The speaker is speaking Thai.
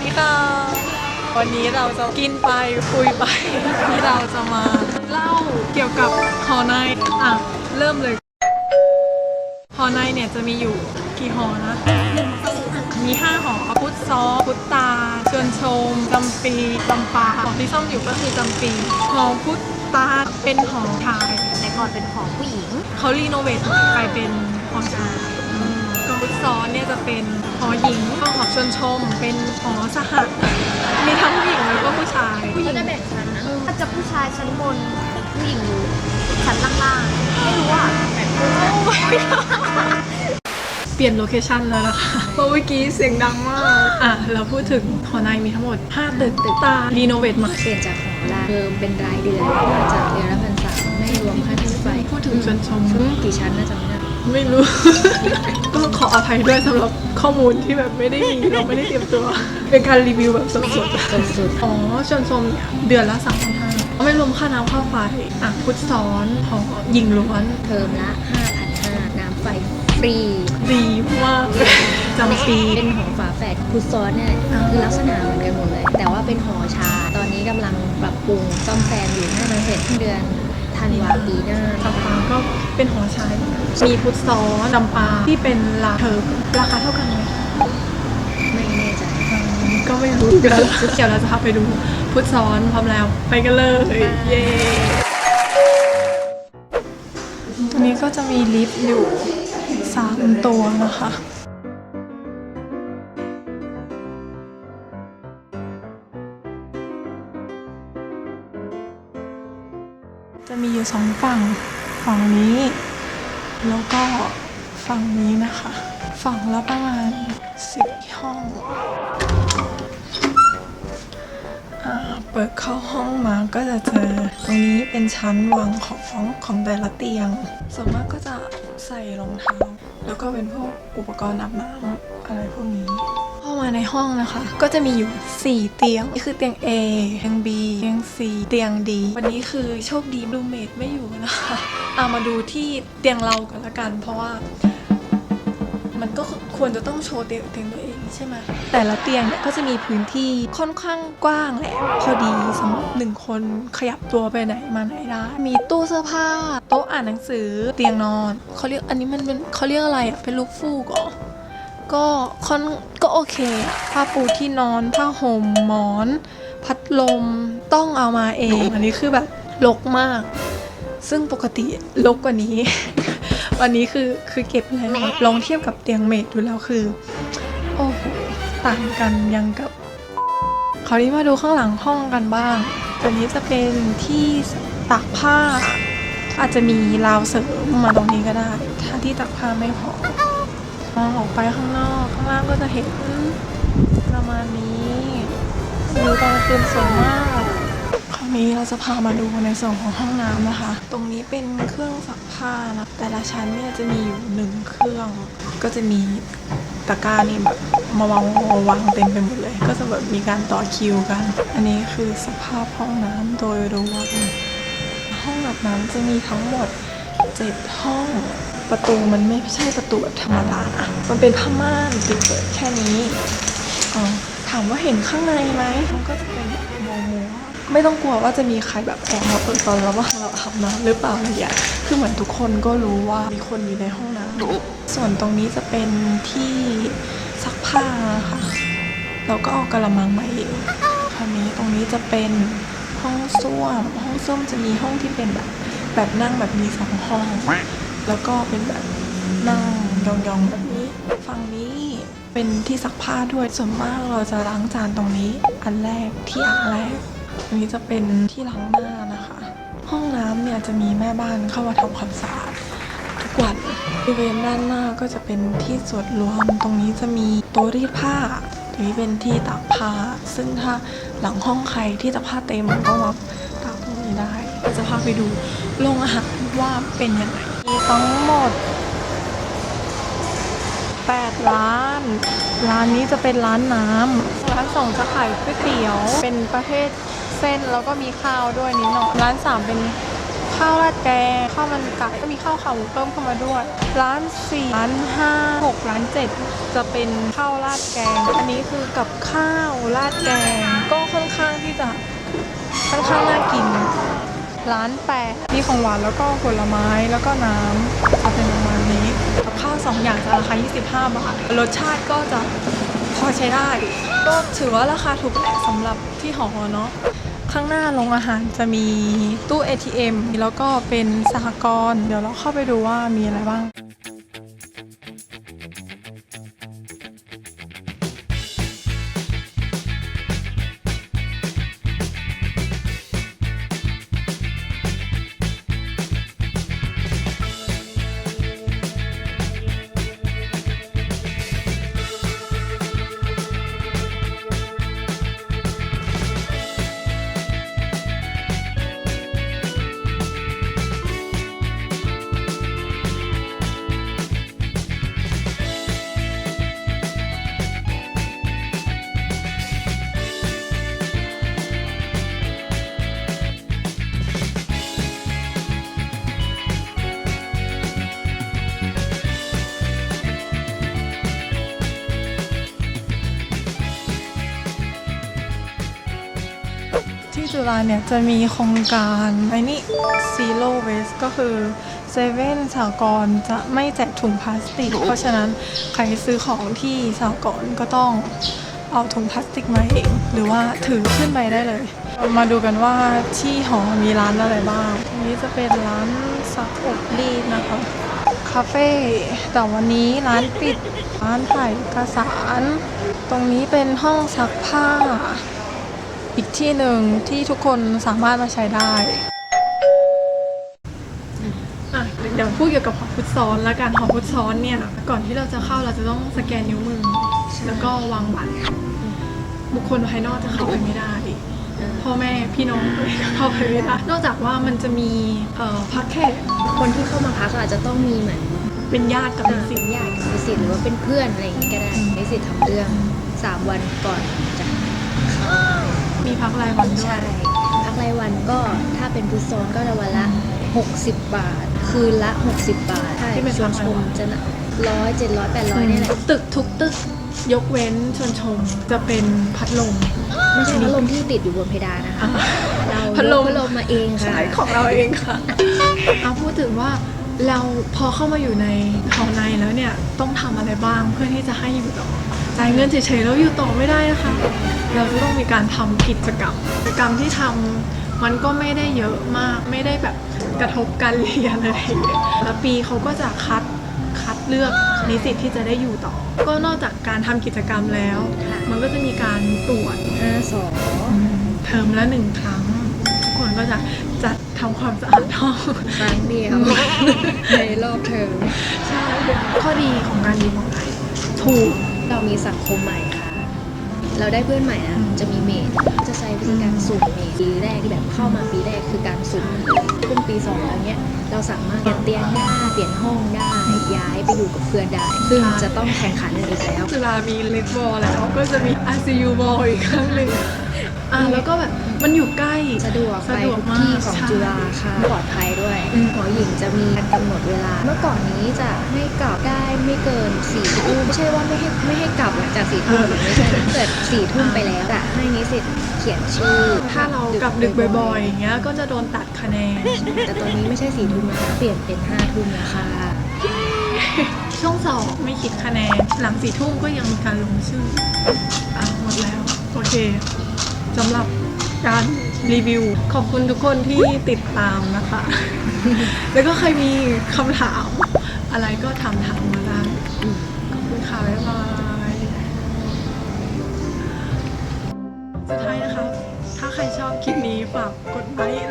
วัสดีค่ะ วันนี้เราจะกินไปคุยไปที่เราจะมาเล่าเกี่ยวกับหอในอะ เริ่มเลยหอในเนี่ยจะมีอยู่กี่หอนะ มีห้าหอพุทธซอพุทธตาชวนชมจำปีจำปาหอที่ซ่อมอยู่ก็คือจำปีหอพุทธตาเป็นหอชายแต่ก่อนเป็นของผู้หญิง เขารีโนเวทใหม่กลายเป็นหอชายก็พุทธ ซ้อนเนี่ยจะเป็นหอหญิงก็หอชวนชม เป็นหอสหะมีทั้งผู้หญิงแล้วก็ผู้ชายผู้หญิงจะแบ่งชั้นนะถ้าจะผู้ชายชั้นบนผู้หญิงอยู่ชั้นล่างๆไม่รู้อะแบ่งคนละเปลี่ยนโลเคชันแล้วนะคะเพราะเมื่อกี้เสียงดังมากอะเราพูดถึงหอในมีทั้งหมด5ตึกตึกตารีโนเวทใหม่เปลี่ยนจากของรายเดิมเป็นรายเดือนจากเดือนละพันสามไม่รวมค่าที่ไฟพูดถึงชวนชม กี่ชั้นนะจำไม่ได้ ไม่รู้ ก็ขออภัยด้วยสำหรับข้อมูลที่แบบไม่ได้มีเราไม่ได้เตรียมตัว เป็นการรีวิวแบบสดๆสุดอ๋อชวนชมเนี่ยเดือนละสามพันห้าไม่รวมค่าน้ำค่าไฟอะพุทธซ้อนหอยิงล้วนๆเทอมละ5,500น้ำไฟฟรีดีมากเลยจำปีเป็นหอฝาแฝดคุซอนเนี่ยอ่าคือลักษณะเหมือนกันหมดเลย แต่ว่าเป็นหอชา ตอนนี้กำลังปรับปรุงซ่อมแซมอยู่น่าจะเสร็จเดือน ธันวาปีหน้าจำปาก็เป็นหอชายเหมือนกันมีพุทธซ้อนจำปาที่เป็นราเทอมราคาเท่ากันไหมไม่แน่ใจอืมก็ไม่รู้กันแล้วเดี๋ยวเราจะพาไปดูพุทธซ้อนพร้อมแล้ว ไปกันเลย เย้ตรงนี้ก็จะมีลิฟต์อยู่สามตัวนะคะ จะมีอยู่สองฝั่ง ฝั่งนี้ แล้วก็ฝั่งนี้นะคะ ฝั่งละประมาณสี่ห้องอเปิดเข้าห้องมาก็จะเจอตรงนี้เป็นชั้นวางของของแต่ละเตียง ส่วนมากก็จะใส่รองเท้า แล้วก็เป็นพวกอุปกรณ์อาบน้ำอะไรพวกนี้ มาในห้องนะคะ ก็จะมีอยู่ 4 เตียงนี่คือเตียง A เตียง B เตียง C เตียง D วันนี้คือโชคดีรูเมทไม่อยู่นะคะเอามาดูที่เตียงเรากันละกัน เพราะว่ามันก็ควรจะต้องโชว์เตียงตัวเองใช่ไหมแต่ละเตียงเนี่ยก็จะมีพื้นที่ค่อนข้างกว้างแหละพอดีสำหรับหนึ่งคนขยับตัวไปไหนมาไหนได้ มีตู้เสื้อผ้า โต๊ะอ่านหนังสือ เตียงนอนเขาเรียกอันนี้มันเป็นเขาเรียกอะไรอะเป็นลูกฟูกเหรอ ก็ค่อนก็โอเคอะผ้าปูที่นอนผ้าห่มหมอน พัดลมต้องเอามาเอง อันนี้คือแบบรกมาก ซึ่งปกติรกกว่านี้ วันนี้คือคือเก็บแล้วลองเทียบกับเตียงเมดดูแล้วคือ โอ้โหต่างกันยังกับคราวนี้มาดูข้างหลังห้องกันบ้างตัวนี้จะเป็นที่ตากผ้า อาจจะมีราวเสริมมาตรงนี้ก็ได้ ถ้าที่ตากผ้าไม่พอม องออกไปข้างนอก ข้างล่างก็จะเห็นประมาณนี้วิวตอนกลางคืนสวยมาก คราวนี้เราจะพามาดูในส่วนของห้องน้ำนะคะ ตรงนี้เป็นเครื่องซักผ้านะ แต่ละชั้นเนี่ยจะมีอยู่หนึ่งเครื่อง ก็จะมีตะกร้านี่แบบมาวางวางเต็มไปหมดเลย ก็จะแบบมีการต่อคิวกัน อันนี้คือสภาพห้องน้ำโดยรวมห้องอาบน้ำจะมีทั้งหมดเจ็ดห้อง ประตูมันไม่ใช่ประตูแบบธรรมดาอะมันเป็นผ้าม่านปิดเปิดแค่นี้อ๋อถามว่าเห็นข้างในไหมมันก็จะเป็นแบบมัวมัวๆไม่ต้องกลัวว่าจะมีใครแบบแอบมาเปิดตอนระหว่างเราอาบน้ำหรือเปล่าอะไรอย่างเงี้ยคือเหมือนทุกคนก็รู้ว่ามีคนอยู่ในห้องน้ำส่วนตรงนี้จะเป็นที่ซักผ้าค่ะเราก็เอากระมังมาเองคราวนี้ตรงนี้จะเป็นห้องส้วม ห้องส้วมจะมีห้องที่เป็นแบบแบบนั่งแบบมีสองห้อง แล้วก็เป็นแบบนั่งยองๆแบบนี้ ฝั่งนี้เป็นที่ซักผ้าด้วย ส่วนมากเราจะล้างจานตรงนี้ อันแรกที่อ่างแรกอันนี้จะเป็นที่ล้างหน้านะคะ ห้องน้ำเนี่ยจะมีแม่บ้านเข้ามาทำความสะอาดทุกวันบริเวณด้านหน้าก็จะเป็นที่ส่วนรวม ตรงนี้จะมีโต๊ะรีดผ้าตรงนี้เป็นที่ตากผ้า ซึ่งถ้าหลังห้องใครที่ตากผ้าเต็มก็มาตากตรงนี้ได้ จะพาไปดูโรงอาหารว่าเป็นยังไง ทั้งหมด 8 ร้าน ร้านนี้จะเป็นร้านน้ำร้านสองจะขายก๋วยเตี๋ยว เป็นประเภทเส้นแล้วก็มีข้าวด้วยนิดหน่อยร้านสามเป็นข้าวราดแกงข้าวมันไก่ก็มีข้าวขาหมูเพิ่มเข้ามาด้วย ร้านสี่ร้านห้าหกร้านเจ็ดจะเป็นข้าวราดแกง อันนี้คือกับข้าวราดแกง ก็ค่อนข้างที่จะค่อนข้างน่ากิน ร้านแปดมีของหวานแล้วก็ผลไม้แล้วก็น้ำจะเป็นประมาณนี้กับข้าวสองอย่างจะราคา 25 บาท รสชาติก็จะพอใช้ได้ ก็ถือว่าราคาถูกแหละสำหรับที่หอเนาะข้างหน้าโรงอาหารจะมีตู้ ATM แล้วก็เป็นสหกรณ์เดี๋ยวเราเข้าไปดูว่ามีอะไรบ้าง จุฬาเนี่ยจะมีโครงการไอ้นี่ zero waste ก็คือเซเว่นสากรณ์จะไม่แจกถุงพลาสติก เพราะฉะนั้นใครซื้อของที่สากรณ์ก็ต้องเอาถุงพลาสติกมาเอง หรือว่าถือขึ้นไปได้เลย มาดูกันว่าที่หอมีร้านอะไรบ้างอันนี้จะเป็นร้านซักอบรีดนะคะคาเฟ่แต่วันนี้ร้านปิดร้านถ่ายเอกสาร ตรงนี้เป็นห้องซักผ้า อีกที่หนึ่งที่ทุกคนสามารถมาใช้ได้อะเดี๋ยวพูดเกี่ยวกับหอพุทธซ้อนแล้วกันหอพุทธซ้อนเนี่ย ก่อนที่เราจะเข้าเราจะต้องสแกนนิ้วมือ แล้วก็วางบัตรบุคคลภายนอกจะเข้าไปไม่ได้พ่อแม่พี่น้องเข้าไปไม่ได้นอกจากว่ามันจะมีเอ่อพักแขกคนที่เข้ามาพักอาจจะต้องมีเหมือนเป็นญาติกับเป็เป็นนสิสิททธิ์ธิ์ญาติกับนิสิตหรือว่าเป็นเพื่อนอะไรอย่างงี้ก็ได้นิสิตทำเรื่องสามวันก่อนจะเข้า มีพักรายวันด้วใช่ยพักรายวันก็ถ้าเป็นพุทธโซนก็จะวันละ 60 บาท คืนละ 60 บาทใช่ที่เป็นชวนพักชรายมวัน จะร้อยเจ็ดร้อยแปดร้อยนี่แหละตึกทุกตึก ยกเว้นชวนชมจะเป็นพัดลม ไม่ใช่พัดลมที่ติดอยู่บนเพดานนะคะ เราพัดลม ยกพัดลมมาเองค่ะใช่ของเราเองค่ะเอาพูดถึงว่าเราพอเข้ามาอยู่ในหอในแล้วเนี่ยต้องทำอะไรบ้างเพื่อที่จะให้อยู่ต่อ จ่ายเงินเฉยๆแล้วอยู่ต่อไม่ได้นะคะ เราจะต้องมีการทำกิจกรรม กิจกรรมที่ทำมันก็ไม่ได้เยอะมาก ไม่ได้แบบกระทบการเรียนอะไรอย่างเงี้ยแล้วปีเขาก็จะคัดคัดเลือกนิสิตที่จะได้อยู่ต่อ ก็นอกจากการทำกิจกรรมแล้ว มันก็จะมีการตรวจ ห้าสองเทอมละหนึ่งครั้ง ทุกคนก็จะจัดทำความสะอาดห้อง ครั้งเดียว ในรอบเทอม ใช่ข้อดีของการเรียนของไทยถูก เรามีสังคมใหม่ค่ะ เราได้เพื่อนใหม่นะอืมจะมีเมดจะใช้วิธีการสุ่มเมดปีแรกที่แบบเข้ามาปีแรกคือการสุ่มขึ้นปีสองแล้วเนี้ยเราสามารถเปลี่ยนเตียงได้เปลี่ยนห้องได้ย้ายไปอยู่กับเพื่อนได้ ซึ่งจะต้องแข่งขันกันอีกแล้วจุฬามีเลดบอลแล้วก็จะมี RCU บอลอีกครั้งหนึ่งอะแล้วก็แบบมันอยู่ใกล้สะดวกสะไปดวกทุกมากที่ของใช่จุฬาค่ะปลอดภัยด้วย อืมหอหญิงจะมีการกำหนดเวลา เมื่อก่อนนี้จะให้กลับได้ไม่เกินสี่ทุ่มไม่ใช่ว่าไม่ให้ไม่ให้กลับหลังจากสี่ทุ่มไม่ใช่เกิดสี่ทุ่มไปแล้วจะให้นิสิตเขียนชื่อ ถ้าเรากลับดึกบ่อยๆอย่างเงี้ยก็จะโดนตัดคะแนน แต่ตอนนี้ไม่ใช่สี่ทุ่มนะคะเปลี่ยนเป็นห้าทุ่มแล้วค่ะช่วงสอบไม่คิดคะแนน หลังสี่ทุ่มก็ยังมีการลงชื่ออะหมดแล้ว โอเคสำหรับ การรีวิว ขอบคุณทุกคนที่ติดตามนะคะ แล้วก็ใครมีคำถาม อะไรก็ถามถามมาได้ขอบคุณค่ะบ๊ายบายสุดท้ายนะคะ ถ้าใครชอบคลิปนี้ฝากกดไลค์